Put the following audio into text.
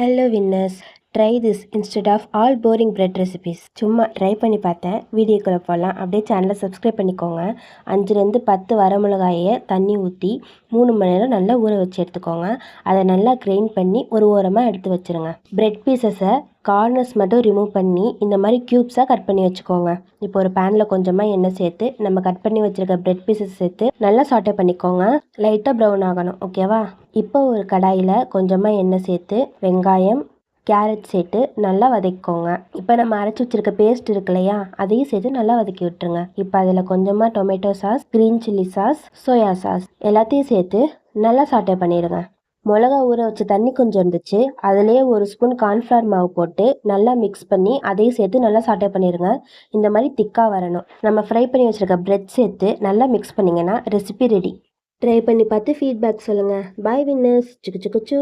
Hello winners try this instead of all boring bread recipes சும்மா try பண்ணி பார்த்தேன். வீடியோக்குள்ளே போகலாம் அப்படியே சேனலை சப்ஸ்கிரைப் பண்ணிக்கோங்க. அஞ்சுலேருந்து பத்து வரமிளகாயை தண்ணி ஊற்றி மூணு மணி நேரம் நல்லா ஊற வச்சு எடுத்துக்கோங்க. அதை நல்லா கிரைண்ட் பண்ணி ஒரு ஓரமாக எடுத்து வச்சுருங்க. பிரெட் பீசஸை கார்னர்ஸ் மட்டும் ரிமூவ் பண்ணி இந்த மாதிரி க்யூப்ஸாக கட் பண்ணி வச்சுக்கோங்க. இப்போ ஒரு பேனில் கொஞ்சமாக எண்ணெய் சேர்த்து நம்ம கட் பண்ணி வச்சுருக்க பிரெட் பீசஸ் சேர்த்து நல்லா சாட்டை பண்ணிக்கோங்க. லைட்டாக ப்ரௌன் ஆகணும். ஓகேவா இப்போ ஒரு கடாயில் கொஞ்சமாக எண்ணெய் சேர்த்து வெங்காயம் கேரட் சேர்த்து நல்லா வதக்கிக்கோங்க. இப்போ நம்ம அரைச்சி வச்சிருக்க பேஸ்ட் இருக்கு இல்லையா அதையும் சேர்த்து நல்லா வதக்கி விட்டுருங்க. இப்போ அதில் கொஞ்சமாக tomato sauce green chilli sauce soya sauce எல்லாத்தையும் சேர்த்து நல்லா சாட்டை பண்ணிடுங்க. மிளகா ஊற வச்ச தண்ணி கொஞ்சம் இருந்துச்சு. அதுலேயே ஒரு ஸ்பூன் கார்ன்ஃப்ளவர் மாவு போட்டு நல்லா மிக்ஸ் பண்ணி அதையும் சேர்த்து நல்லா சாட்டை பண்ணிடுங்க. இந்த மாதிரி திக்காக வரணும். நம்ம ஃப்ரை பண்ணி வச்சுருக்க பிரெட் சேர்த்து நல்லா மிக்ஸ் பண்ணிங்கன்னா ரெசிபி ரெடி ட்ரை பண்ணி பார்த்து ஃபீட்பேக் சொல்லுங்கள் பாய் வின்னர்ஸ் சுக்கு சுக்கு சூ.